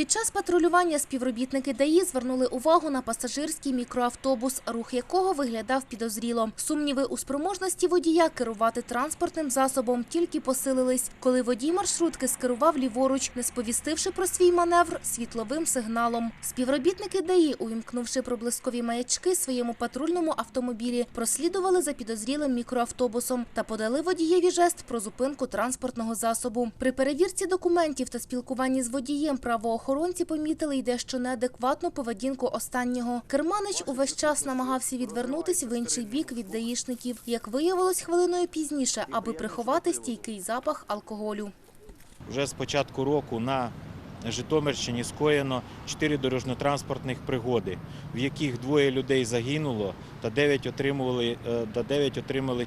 Під час патрулювання співробітники ДАІ звернули увагу на пасажирський мікроавтобус, рух якого виглядав підозріло. Сумніви у спроможності водія керувати транспортним засобом тільки посилились, коли водій маршрутки скерував ліворуч, не сповістивши про свій маневр світловим сигналом. Співробітники ДАІ, увімкнувши проблискові маячки своєму патрульному автомобілі, прослідували за підозрілим мікроавтобусом та подали водієві жест про зупинку транспортного засобу. При перевірці документів та спілкуванні з водієм правоохоронці помітили й дещо неадекватну поведінку останнього. Керманич увесь час намагався відвернутися в інший бік від даїшників. Як виявилось хвилиною пізніше, аби приховати стійкий запах алкоголю. Вже з початку року на Житомирщині скоєно 4 дорожньо-транспортних пригоди, в яких двоє людей загинуло та 9 отримували, е, та 9 отримали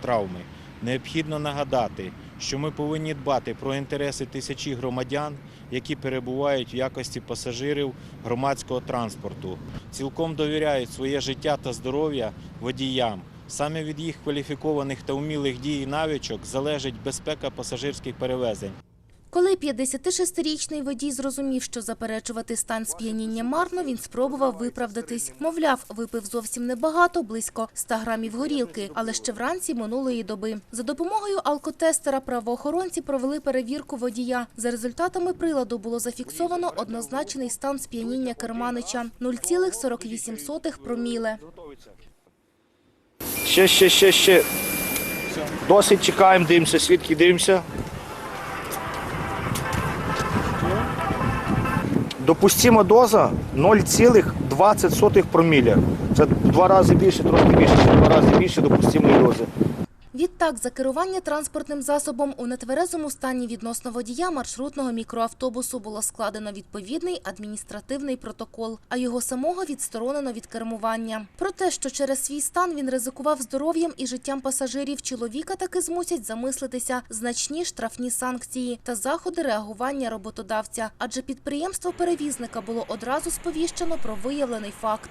травми. Необхідно нагадати, що ми повинні дбати про інтереси тисячі громадян, які перебувають в якості пасажирів громадського транспорту. Цілком довіряють своє життя та здоров'я водіям. Саме від їх кваліфікованих та умілих дій і навичок залежить безпека пасажирських перевезень. Коли 56-річний водій зрозумів, що заперечувати стан сп'яніння марно, він спробував виправдатись. Мовляв, випив зовсім небагато, близько 100 грамів горілки, але ще вранці минулої доби. За допомогою алкотестера правоохоронці провели перевірку водія. За результатами приладу було зафіксовано однозначний стан сп'яніння керманича – 0,48 проміле. Ще, ще, ще, ще. Досить чекаємо, дивимося, свідки дивимося. Допустима доза 0,20 проміля. Це два рази більше, трошки більше, два рази більше допустимої дози. Відтак, за керування транспортним засобом у нетверезому стані відносно водія маршрутного мікроавтобусу було складено відповідний адміністративний протокол, а його самого відсторонено від кермування. Про те, що через свій стан він ризикував здоров'ям і життям пасажирів, чоловіка таки змусять замислитися значні штрафні санкції та заходи реагування роботодавця, адже підприємство перевізника було одразу сповіщено про виявлений факт.